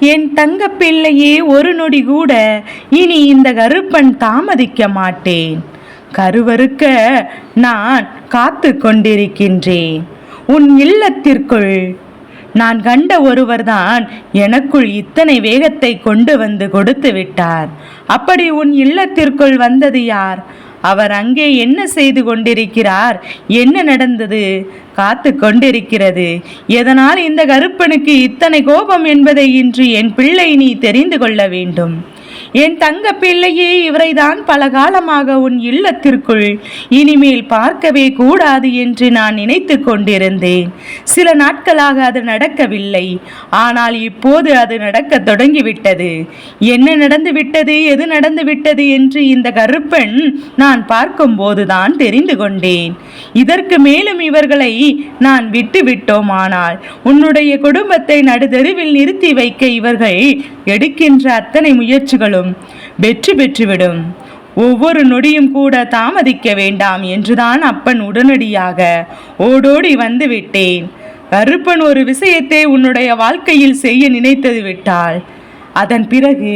என் தங்க பிள்ளையே ஒரு நொடி கூட இனி இந்த கருப்பன் தாமதிக்க மாட்டேன். கருவறுக்க நான் காத்து கொண்டிருக்கின்றேன். உன் இல்லத்திற்குள் நான் கண்ட ஒருவர்தான் எனக்குள் இத்தனை வேகத்தை கொண்டு வந்து கொடுத்து விட்டார். அப்படி உன் இல்லத்திற்குள் வந்தது யார்? அவர் அங்கே என்ன செய்து கொண்டிருக்கிறார்? என்ன நடந்தது? காத்து கொண்டிருக்கிறது. எதனால் இந்த கருப்பனுக்கு இத்தனை கோபம் என்பதை இன்று என் பிள்ளை நீ தெரிந்து கொள்ள வேண்டும். என் தங்க பிள்ளையே இவரைதான் பல காலமாக உன் இல்லத்திற்குள் இனிமேல் பார்க்கவே கூடாது என்று நான் நினைத்து கொண்டிருந்தேன். சில நாட்களாக அது நடக்கவில்லை. ஆனால் இப்போது அது நடக்க தொடங்கிவிட்டது. என்ன நடந்து விட்டது எது நடந்து விட்டது என்று இந்த கருப்பன் நான் பார்க்கும்போதுதான் தெரிந்து கொண்டேன். இதற்கு மேலும் இவர்களை நான் விட்டு உன்னுடைய குடும்பத்தை நடுதெருவில் நிறுத்தி வைக்க இவர்கள் எடுக்கின்ற அத்தனை முயற்சிகளும் வெற்றி பெற்றுவிடும். ஒவ்வொரு நொடியும் கூட தாமதிக்க வேண்டாம் என்றுதான் அப்பன் உடனடியாக ஓடோடி வந்து விட்டேன் கருப்பன் ஒரு விஷயத்தை உன்னுடைய வாழ்க்கையில் செய்ய நினைத்தது விட்டால் அதன் பிறகு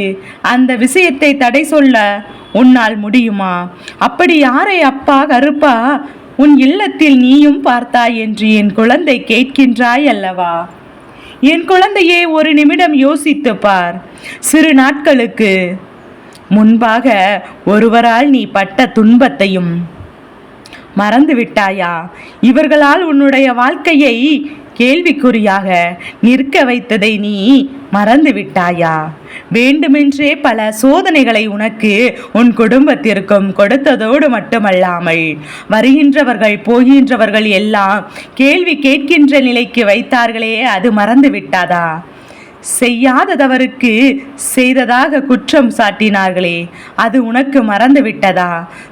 அந்த விஷயத்தை தடை சொல்ல உன்னால் முடியுமா? அப்படி யாரை அப்பா கருப்பா? உன் இல்லத்தில் நீயும் பார்த்தாய் என்று என் குழந்தை கேட்கின்றாய் அல்லவா? என் குழந்தையே ஒரு நிமிடம் யோசித்து பார். சிறு நாட்களுக்கு முன்பாக ஒருவரால் நீ பட்ட துன்பத்தையும் மறந்து விட்டாயா இவர்களால் உன்னுடைய வாழ்க்கையை கேள்விக்குறியாக நிற்க வைத்ததை நீ மறந்து விட்டாயா? வேண்டுமென்றே பல சோதனைகளை உனக்கு உன் குடும்பத்திற்கும் கொடுத்ததோடு மட்டுமல்லாமல் வருகின்றவர்கள் போகின்றவர்கள் எல்லாம் கேள்வி கேட்கின்ற நிலைக்கு வைத்தார்களே அது மறந்து விட்டாதா? செய்யாததவருக்கு செய்ததாக குற்றம் சாட்டினார்களே அது உனக்கு மறந்து விட்டதா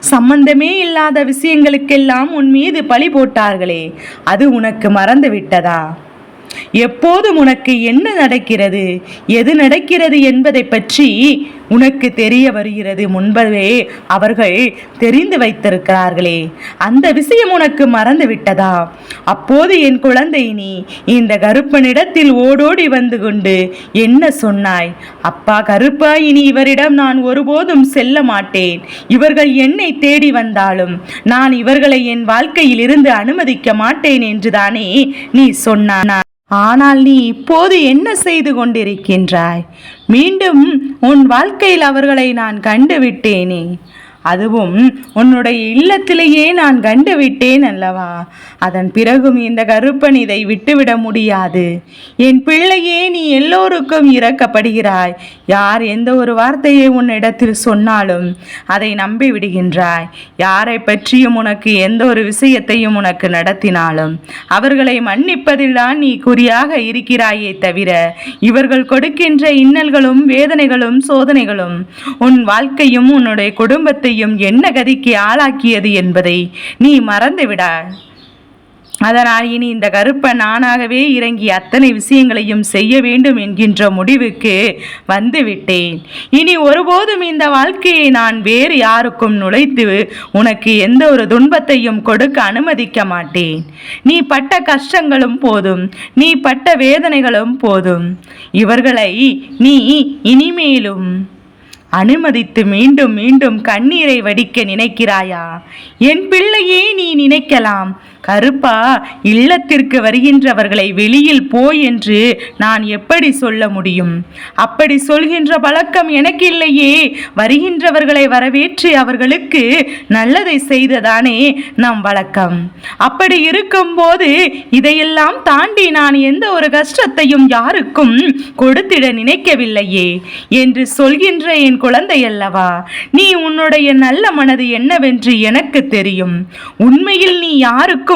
சம்பந்தமே இல்லாத விஷயங்களுக்கெல்லாம் உன் மீது பழி போட்டார்களே அது உனக்கு மறந்து விட்டதா எப்போதும் உனக்கு என்ன நடக்கிறது? எது நடக்கிறது என்பதை பற்றி உனக்கு தெரிய வருகிறது முன்பவே அவர்கள் தெரிந்து வைத்திருக்கிறார்களே. அந்த விஷயம் உனக்கு மறந்து விட்டதா? அப்போது என் குழந்தை நீ இந்த கருப்பனிடத்தில் ஓடோடி வந்து கொண்டு என்ன சொன்னாய்? அப்பா கருப்பா இனி இவரிடம் நான் ஒருபோதும் செல்ல மாட்டேன். இவர்கள் என்னை தேடி வந்தாலும் நான் இவர்களை என் வாழ்க்கையில் இருந்து அனுமதிக்க மாட்டேன் என்றுதானே நீ சொன்னான் ஆனால் நீ இப்போது என்ன செய்து கொண்டிருக்கின்றாய்? மீண்டும் உன் வாழ்க்கையில் அவர்களை நான் கண்டுவிட்டேனே. அதுவும் உன்னுடைய இல்லத்திலேயே நான் கண்டுவிட்டேன் அல்லவா? அதன் பிறகும் இந்த கருப்பன் இதை விட்டுவிட முடியாது. என் பிள்ளையே நீ எல்லோருக்கும் இறக்கப்படுகிறாய் யார் எந்த ஒரு வார்த்தையை உன்னிடத்தில் சொன்னாலும் அதை நம்பி விடுகின்றாய். யாரை பற்றியும் உனக்கு எந்த ஒரு விஷயத்தையும் உனக்கு நடத்தினாலும் அவர்களை மன்னிப்பதில்தான் நீ குறியாக இருக்கிறாயே தவிர இவர்கள் கொடுக்கின்ற இன்னல்களும் வேதனைகளும் சோதனைகளும் உன் வாழ்க்கையும் உன்னுடைய குடும்பத்தையும் என்ன கதிக்கு ஆளாக்கியது என்பதை நீ மறந்துவிடாய். அதனால் இனி இந்த கருப்பன் நானாகவே இறங்கி அத்தனை விஷயங்களையும் செய்ய வேண்டும் என்கின்ற முடிவுக்கு வந்துவிட்டேன். இனி ஒருபோதும் இந்த வாழ்க்கையை நான் வேறு யாருக்கும் நுழைத்து உனக்கு எந்த ஒரு துன்பத்தையும் கொடுக்க அனுமதிக்க மாட்டேன். நீ பட்ட கஷ்டங்களும் போதும் நீ பட்ட வேதனைகளும் போதும். இவர்களை நீ இனிமேலும் அனுமதித்து மீண்டும் மீண்டும் கண்ணீரை வடிக்க நினைக்கிறாயா? என் பிள்ளையே நீ நினைக்கலாம். கருப்பா இல்லத்திற்கு வருகின்றவர்களை வெளியில் போ என்று நான் எப்படி சொல்ல முடியும்? அப்படி சொல்கின்ற பழக்கம் எனக்கு இல்லையே. வருகின்றவர்களை வரவேற்று அவர்களுக்கு நல்லதை செய்ததானே நம் வழக்கம். அப்படி இருக்கும்போது இதையெல்லாம் தாண்டி நான் எந்த ஒரு கஷ்டத்தையும் யாருக்கும் கொடுத்திட நினைக்கவில்லையே என்று சொல்கின்ற என் குழந்தை அல்லவா? நீ உன்னுடைய நல்ல மனது என்னவென்று எனக்கு தெரியும். உண்மையில் நீ யாருக்கும்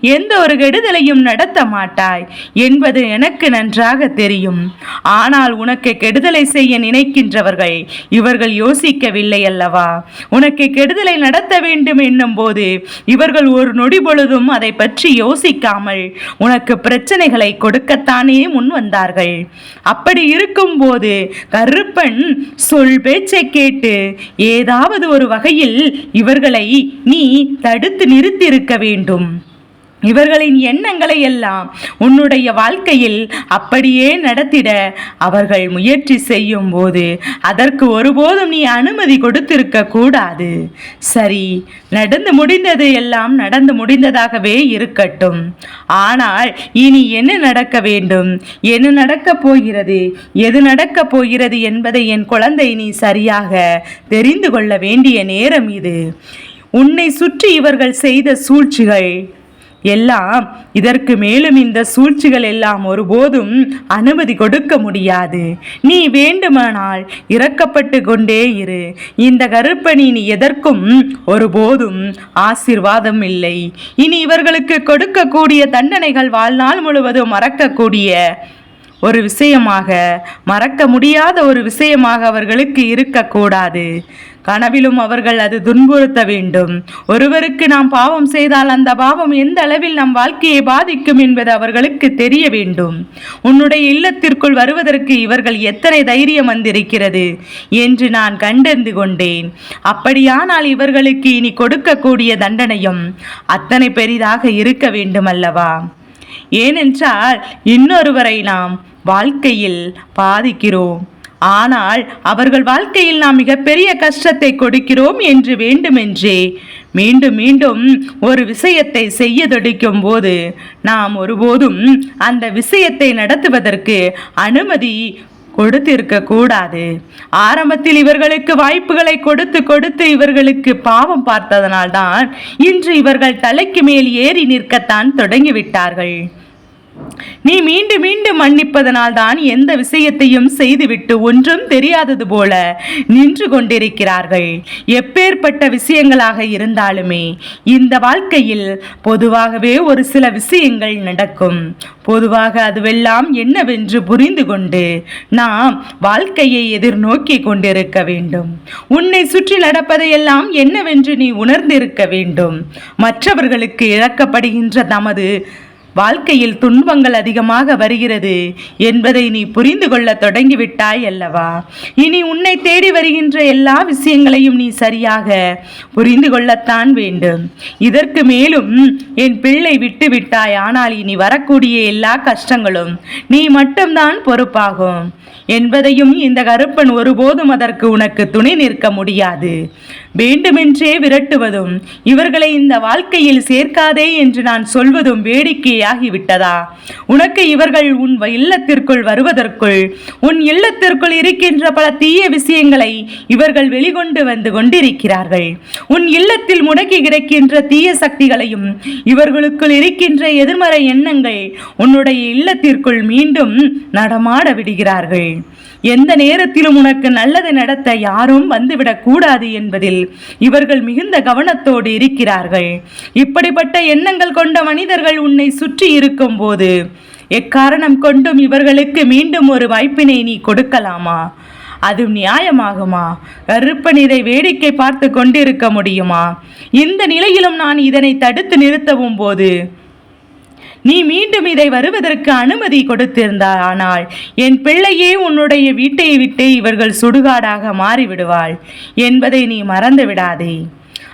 எந்த ஒரு கெடுதலையும் நடத்த மாட்டாய். என்பது எனக்கு நன்றாக தெரியும். ஆனால் உனக்கு கெடுதலை செய்ய நினைக்கின்றவர்கள் இவர்கள் யோசிக்கவில்லை அல்லவா? உனக்கு கெடுதலை நடத்த வேண்டும் என்னும் போது இவர்கள் ஒரு நொடி பொழுதும் அதை பற்றி யோசிக்காமல் உனக்கு பிரச்சனைகளை கொடுக்கத்தானே முன் வந்தார்கள். அப்படி இருக்கும்போது கருப்பன் சொல் பேச்சை கேட்டு ஏதாவது ஒரு வகையில் இவர்களை நீ தடுத்து நிறுத்தியிருக்க வேண்டும். இவர்களின் எண்ணங்களை எல்லாம் உன்னுடைய வாழ்க்கையில் அப்படியே நடத்திட அவர்கள் முயற்சி செய்யும் போது அதற்கு ஒருபோதும் நீ அனுமதி கொடுத்திருக்க கூடாது. சரி நடந்து முடிந்தது எல்லாம் நடந்து முடிந்ததாகவே இருக்கட்டும். ஆனால் இனி என்ன நடக்க வேண்டும்? என்ன நடக்கப் போகிறது? எது நடக்கப் போகிறது என்பதை என் குழந்தை நீ சரியாக தெரிந்து கொள்ள வேண்டிய நேரம் இது. உன்னை சுற்றி இவர்கள் செய்த சூழ்ச்சிகள் எல்லாம் இதற்கு மேலும் இந்த சூழ்ச்சிகள் எல்லாம் ஒருபோதும் அனுமதி கொடுக்க முடியாது. நீ வேண்டுமானால் இறக்கப்பட்டு கொண்டே இரு. இந்த கருப்பணி நீ எதற்கும் ஒருபோதும் ஆசீர்வாதம் இல்லை. இனி இவர்களுக்கு கொடுக்கக்கூடிய தண்டனைகள் வாழ்நாள் முழுவதும் மறக்கக்கூடிய ஒரு விஷயமாக மறக்க முடியாத ஒரு விஷயமாக அவர்களுக்கு இருக்கக்கூடாது. கனவிலும் அவர்கள் அது துன்புறுத்த வேண்டும். ஒருவருக்கு நாம் பாவம் செய்தால் அந்த பாவம் எந்த அளவில் நம் வாழ்க்கையை பாதிக்கும் என்பது அவர்களுக்கு தெரிய வேண்டும். உன்னுடைய இல்லத்திற்குள் வருவதற்கு இவர்கள் எத்தனை தைரியம் வந்திருக்கிறது என்று நான் கண்டறிந்து கொண்டேன். அப்படியானால் இவர்களுக்கு இனி கொடுக்கக்கூடிய தண்டனையும் அத்தனை பெரிதாக இருக்க வேண்டும் அல்லவா ஏனென்றால் இன்னொருவரை நாம் வாழ்க்கையில் பாதிக்கிறோம். ஆனால் அவர்கள் வாழ்க்கையில் நாம் மிகப்பெரிய கஷ்டத்தை கொடுக்கிறோம் என்று வேண்டுமென்றே. மீண்டும் மீண்டும் ஒரு விஷயத்தை செய்ய துடிக்கும் போது நாம் ஒருபோதும் அந்த விஷயத்தை நடத்துவதற்கு அனுமதி கொடுத்திருக்க கூடாது. ஆரம்பத்தில் இவர்களுக்கு வாய்ப்புகளை கொடுத்து கொடுத்து இவர்களுக்கு பாவம் பார்த்ததனால்தான் இன்று இவர்கள் தலைக்கு மேல் ஏறி நிற்கத்தான் தொடங்கிவிட்டார்கள். நீ மீண்டும் மீண்டும் மன்னிப்பதனால் தான் எந்த விஷயத்தையும் செய்துவிட்டு ஒன்றும் தெரியாதது போல நின்று கொண்டிருக்கிறார்கள். எப்பேற்பட்ட விஷயங்களாக இருந்தாலுமே இந்த வாழ்க்கையில் பொதுவாகவே ஒரு சில விஷயங்கள் நடக்கும். பொதுவாக அதுவெல்லாம் என்னவென்று புரிந்து கொண்டு நாம் வாழ்க்கையை எதிர்நோக்கி கொண்டிருக்க வேண்டும். உன்னை சுற்றி நடப்பதையெல்லாம் என்னவென்று நீ உணர்ந்திருக்க வேண்டும். மற்றவர்களுக்கு இழக்கப்படுகின்ற தமது வாழ்க்கையில் துன்பங்கள் அதிகமாக வருகிறது என்பதை நீ புரிந்து கொள்ள தொடங்கிவிட்டாய் அல்லவா? இனி உன்னை தேடி வருகின்ற எல்லா விஷயங்களையும் நீ சரியாக புரிந்து கொள்ளத்தான் வேண்டும். இதற்கு மேலும் என் பிள்ளை விட்டு விட்டாய் ஆனால் இனி வரக்கூடிய எல்லா கஷ்டங்களும் நீ மட்டும்தான் பொறுப்பாகும் என்பதையும் இந்த கருப்பன் ஒருபோதும் அதற்கு உனக்கு துணை நிற்க முடியாது. வேண்டுமென்றே விரட்டுவதும் இவர்களை இந்த வாழ்க்கையில் சேர்க்காதே என்று நான் சொல்வதும் வேடிக்கை வேடிக்கையாகிவிட்டதா உனக்கு இவர்கள் உன் இல்லத்திற்குள் வருவதற்குள் உன் இல்லத்திற்குள் இருக்கின்ற பல தீய விஷயங்களை இவர்கள் வெளிகொண்டு வந்து கொண்டிருக்கிறார்கள். உன் இல்லத்தில் முடக்கி கிடக்கின்ற தீய சக்திகளையும் இவர்களுக்குள் இருக்கின்ற எதிர்மறை எண்ணங்கள் உன்னுடைய இல்லத்திற்குள் மீண்டும் நடமாட விடுகிறார்கள். எந்த நேரத்திலும் உனக்கு நல்லது நடத்த யாரும் வந்துவிடக் கூடாது என்பதில் இவர்கள் மிகுந்த கவனத்தோடு இருக்கிறார்கள். இப்படிப்பட்ட எண்ணங்கள் கொண்ட மனிதர்கள் உன்னை சுற்றி இருக்கும் போது எக்காரணம் கொண்டும் இவர்களுக்கு மீண்டும் ஒரு வாய்ப்பினை நீ கொடுக்கலாமா? அது நியாயமாகுமா? கருப்பன் இதை வேடிக்கை பார்த்து கொண்டிருக்க முடியுமா? இந்த நிலையிலும் நான் இதனை தடுத்து நிறுத்தவும் போது நீ மீண்டும் இதை வருவதற்கு அனுமதி கொடுத்திருந்தார் ஆனால் என் பிள்ளையே உன்னுடைய வீட்டை விட்டு இவர்கள் சுடுகாடாக மாறிவிடுவாள் என்பதை நீ மறந்து விடாதே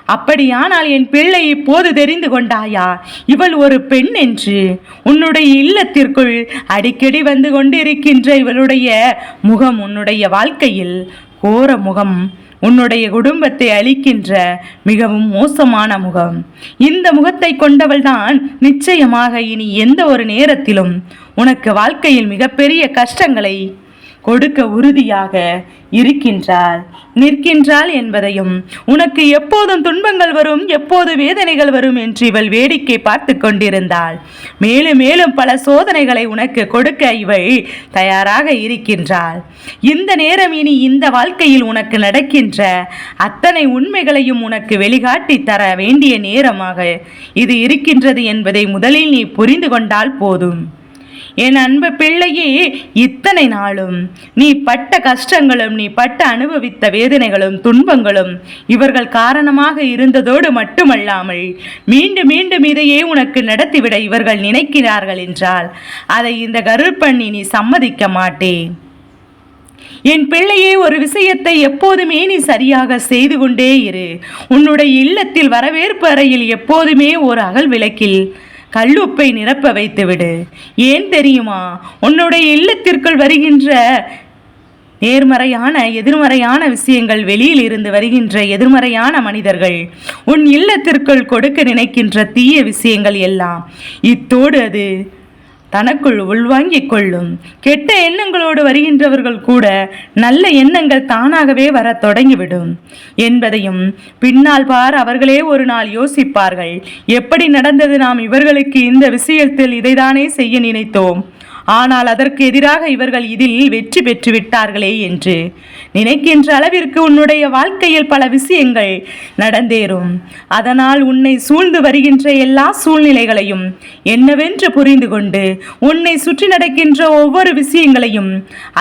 அப்படியானால் என் பிள்ளை இப்போது தெரிந்து கொண்டாயா? இவள் ஒரு பெண் என்று உன்னுடைய இல்லத்திற்குள் அடிக்கடி வந்து கொண்டிருக்கின்ற இவளுடைய முகம் உன்னுடைய வாழ்க்கையில் கோர முகம் உன்னுடைய குடும்பத்தை அளிக்கின்ற மிகவும் மோசமான முகம். இந்த முகத்தை கொண்டவள்தான் நிச்சயமாக இனி எந்த ஒரு நேரத்திலும் உனக்கு வாழ்க்கையில் மிகப்பெரிய கஷ்டங்களை கொடுக்க உறுதியாக இருக்கின்றாள். நிற்கின்றாள் என்பதையும் உனக்கு எப்போதும் துன்பங்கள் வரும் எப்போது வேதனைகள் வரும்? என்று இவள் வேடிக்கை பார்த்து கொண்டிருந்தாள். மேலும் மேலும் பல சோதனைகளை உனக்கு கொடுக்க இவள் தயாராக இருக்கின்றாள். இந்த நேரம் இனி இந்த வாழ்க்கையில் உனக்கு நடக்கின்ற அத்தனை உண்மைகளையும் உனக்கு வெளிகாட்டி தர வேண்டிய நேரமாக இது இருக்கின்றது என்பதை முதலில் நீ புரிந்து கொண்டால் போதும். என் அன்பு பிள்ளையே இத்தனை நாளும் நீ பட்ட கஷ்டங்களும் நீ பட்ட அனுபவித்த வேதனைகளும் துன்பங்களும் இவர்கள் காரணமாக இருந்ததோடு மட்டுமல்லாமல் மீண்டும் மீண்டும் இதையே உனக்கு நடத்திவிட இவர்கள் நினைக்கிறார்கள் என்றால் அதை இந்த கருப்பண்ணி நீ சம்மதிக்க மாட்டேன் என் பிள்ளையே ஒரு விஷயத்தை எப்போதுமே நீ சரியாக செய்து கொண்டே இரு. உன்னுடைய இல்லத்தில் வரவேற்பு அறையில் எப்போதுமே ஒரு அகல் விளக்கில் கல்லுப்பை நிரப்ப வைத்துவிடு. ஏன் தெரியுமா? உன்னுடைய இல்லத்திற்குள் வருகின்ற நேர்மறையான எதிர்மறையான விஷயங்கள் வெளியில் இருந்து வருகின்ற எதிர்மறையான மனிதர்கள் உன் இல்லத்திற்குள் கொடுக்க நினைக்கின்ற தீய விஷயங்கள் எல்லாம். இத்தோடு அது தனக்குள் உள்வாங்கிக் கொள்ளும். கெட்ட எண்ணங்களோடு வருகின்றவர்கள் கூட நல்ல எண்ணங்கள் தானாகவே வர தொடங்கிவிடும். என்பதையும் பின்னால் பார் அவர்களே ஒரு நாள் யோசிப்பார்கள். எப்படி நடந்தது நாம் இவர்களுக்கு இந்த விஷயத்தில் இதைதானே செய்ய நினைத்தோம். ஆனால் அதற்கு எதிராக இவர்கள் இதில் வெற்றி பெற்று விட்டார்களே என்று. நினைக்கின்ற அளவிற்கு உன்னுடைய வாழ்க்கையில் பல விஷயங்கள் நடந்தேறும். அதனால் உன்னை சூழ்ந்து வருகின்ற எல்லா சூழ்நிலைகளையும் என்னவென்று புரிந்து கொண்டு உன்னை சுற்றி நடக்கின்ற ஒவ்வொரு விஷயங்களையும்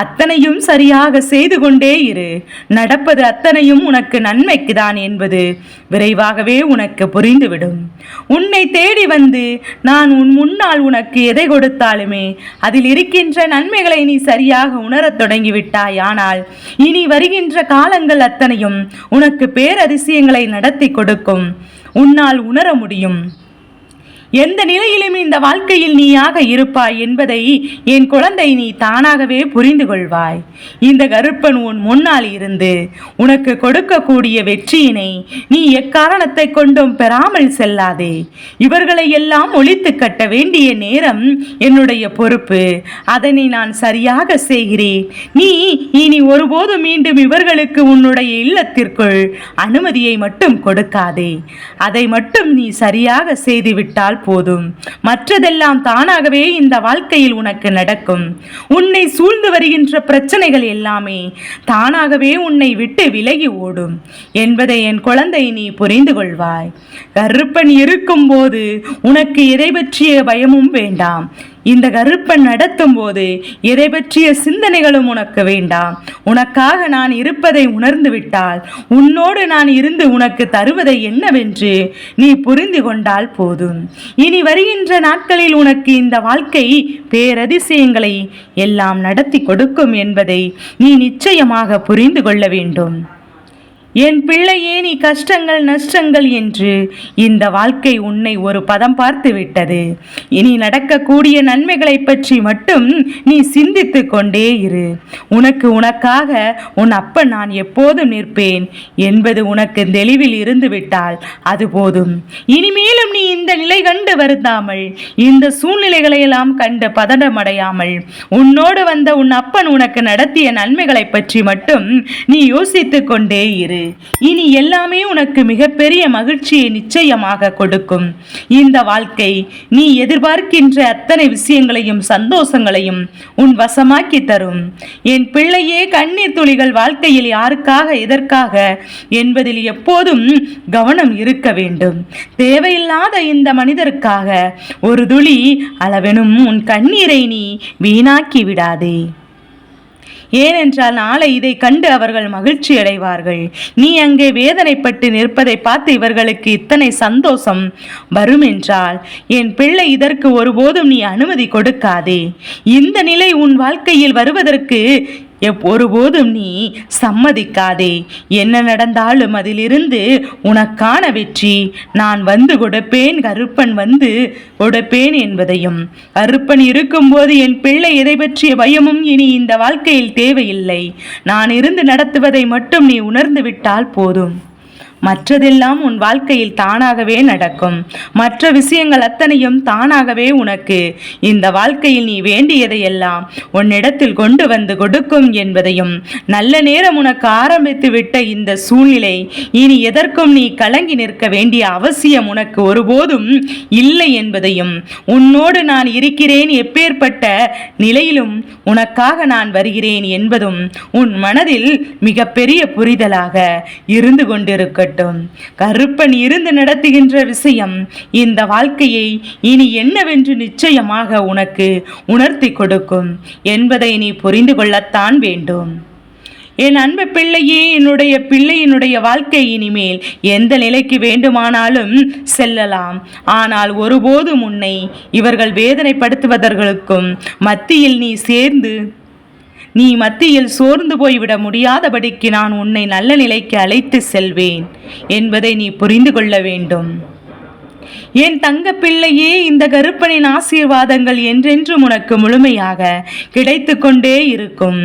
அத்தனையும் சரியாக செய்து கொண்டே இரு. நடப்பது அத்தனையும் உனக்கு நன்மைக்குதான் என்பது விரைவாகவே உனக்கு புரிந்துவிடும். உன்னை தேடி வந்து நான் உன் முன்னால் உனக்கு எதை கொடுத்தாலுமே அதில் இருக்கின்ற நன்மைகளை நீ சரியாக உணரத் தொடங்கிவிட்டாய். ஆனால் இனி வருகின்ற காலங்கள் அத்தனையும் உனக்கு பேரதிசயங்களை நடத்தி கொடுக்கும். உன்னால் உணர முடியும். எந்த நிலையிலும் இந்த வாழ்க்கையில் நீயாக இருப்பாய் என்பதை என் குழந்தை நீ தானாகவே புரிந்து கொள்வாய். இந்த கருப்பன் உன் முன்னால் இருந்து உனக்கு கொடுக்கக்கூடிய வெற்றியினை நீ எக்காரணத்தை கொண்டும் பெறாமல் செல்லாதே. இவர்களை எல்லாம் ஒழித்து கட்ட வேண்டிய நேரம் என்னுடைய பொறுப்பு. அதனை நான் சரியாக செய்கிறேன். நீ இனி ஒருபோதும் மீண்டும் இவர்களுக்கு உன்னுடைய இல்லத்திற்குள் அனுமதியை மட்டும் கொடுக்காதே. அதை மட்டும் நீ சரியாக செய்துவிட்டால் போதும். மற்றதெல்லாம் தானாகவே இந்த வாழ்க்கையில் உனக்கு நடக்கும். உன்னை சூழ்ந்து வருகின்ற பிரச்சனைகள் எல்லாமே தானாகவே உன்னை விட்டு விலகி ஓடும். என்பதை என் குழந்தை நீ புரிந்து கொள்வாய். கருப்பன் இருக்கும்போது உனக்கு எதை பற்றிய பயமும் வேண்டாம். இந்த கருப்பன் நடத்தும் போது எதை பற்றிய சிந்தனைகளும் உனக்கு வேண்டாம். உனக்காக நான் இருப்பதை உணர்ந்து விட்டால் உன்னோடு நான் இருந்து உனக்கு தருவதை என்னவென்று நீ புரிந்து கொண்டால் போதும். இனி வருகின்ற நாட்களில் உனக்கு இந்த வாழ்க்கை பேரதிசயங்களை எல்லாம் நடத்தி கொடுக்கும் என்பதை நீ நிச்சயமாக புரிந்து கொள்ள வேண்டும். என் பிள்ளையே நீ கஷ்டங்கள் நஷ்டங்கள் என்று இந்த வாழ்க்கை உன்னை ஒரு பதம் பார்த்து விட்டது. இனி நடக்கக்கூடிய நன்மைகளை பற்றி மட்டும் நீ சிந்தித்து கொண்டே இரு. உனக்கு உனக்காக உன் அப்பன் நான் எப்போதும் நிற்பேன். என்பது உனக்கு தெளிவில் இருந்து விட்டால் அது போதும். இனிமேலும் நீ இந்த நிலை கண்டு வருந்தாமல் இந்த சூழ்நிலைகளையெல்லாம் கண்டு பதடமடையாமல் உன்னோடு வந்த உன் அப்பன் உனக்கு நடத்திய நன்மைகளை பற்றி மட்டும் நீ யோசித்து கொண்டே இரு. இனி எல்லாமே உனக்கு மிகப்பெரிய மகிழ்ச்சியை நிச்சயமாக கொடுக்கும். இந்த வாழ்க்கை நீ எதிர்பார்க்கின்ற அத்தனை விஷயங்களையும் சந்தோஷங்களையும் உன் வசமாக்கி தரும். என் பிள்ளையே கண்ணீர் துளிகள் வாழ்க்கையில் யாருக்காக எதற்காக என்பதில் எப்போதும் கவனம் இருக்க வேண்டும். தேவையில்லாத இந்த மனிதருக்காக ஒரு துளி அளவெனும் உன் கண்ணீரை நீ வீணாக்கி விடாதே. ஏனென்றால் நாளை இதை கண்டு அவர்கள் மகிழ்ச்சி அடைவார்கள். நீ அங்கே வேதனைப்பட்டு நிற்பதை பார்த்து இவர்களுக்கு இத்தனை சந்தோஷம். வரும் என்றால் என் பிள்ளை இதற்கு ஒருபோதும் நீ அனுமதி கொடுக்காதே. இந்த நிலை உன் வாழ்க்கையில் வருவதற்கு ஒருபோதும் நீ சம்மதிக்காதே. என்ன நடந்தாலும் அதிலிருந்து உனக்கான வெற்றி. நான் வந்து கொடுப்பேன் கருப்பன் வந்து கொடுப்பேன் என்பதையும். கருப்பன் இருக்கும்போது என் பிள்ளை எதை பற்றிய பயமும் இனி இந்த வாழ்க்கையில் தேவையில்லை. நான் இருந்து நடத்துவதை மட்டும் நீ உணர்ந்து விட்டால் போதும். மற்றதெல்லாம் உன் வாழ்க்கையில் தானாகவே நடக்கும். மற்ற விஷயங்கள் அத்தனையும் தானாகவே உனக்கு. இந்த வாழ்க்கையில் நீ வேண்டியதையெல்லாம் உன்னிடத்தில் கொண்டு வந்து கொடுக்கும் என்பதையும் நல்ல நேரம் உனக்கு ஆரம்பித்து விட்ட இந்த சூழ்நிலை இனி எதற்கும் நீ கலங்கி நிற்க வேண்டிய அவசியம் உனக்கு ஒருபோதும் இல்லை என்பதையும் உன்னோடு நான் இருக்கிறேன் எப்பேற்பட்ட நிலையிலும் உனக்காக நான் வருகிறேன் என்பதும் உன் மனதில் மிகப்பெரிய புரிதலாக இருந்து கொண்டிருக்கட்டும். கருப்பன் இருந்து நடத்துகின்ற விஷயம் இந்த வாழ்க்கையை இனி என்னவென்று நிச்சயமாக உனக்கு உணர்த்தி கொடுக்கும் என்பதை நீ புரிந்து கொள்ளத்தான் வேண்டும். என் அன்பு பிள்ளையே என்னுடைய பிள்ளையினுடைய வாழ்க்கை இனிமேல் எந்த நிலைக்கு வேண்டுமானாலும் செல்லலாம். ஆனால் ஒருபோதும் உன்னை இவர்கள் வேதனைப்படுத்துவதற்கும் மத்தியில் நீ சேர்ந்து நீ மத்தியில் சோர்ந்து போய்விட முடியாதபடிக்கு நான் உன்னை நல்ல நிலைக்கு அழைத்து செல்வேன் என்பதை நீ புரிந்து கொள்ள வேண்டும். என் தங்க பிள்ளையே இந்த கருப்பனின் ஆசீர்வாதங்கள் என்றென்றும் உனக்கு முழுமையாக கிடைத்து கொண்டே இருக்கும்.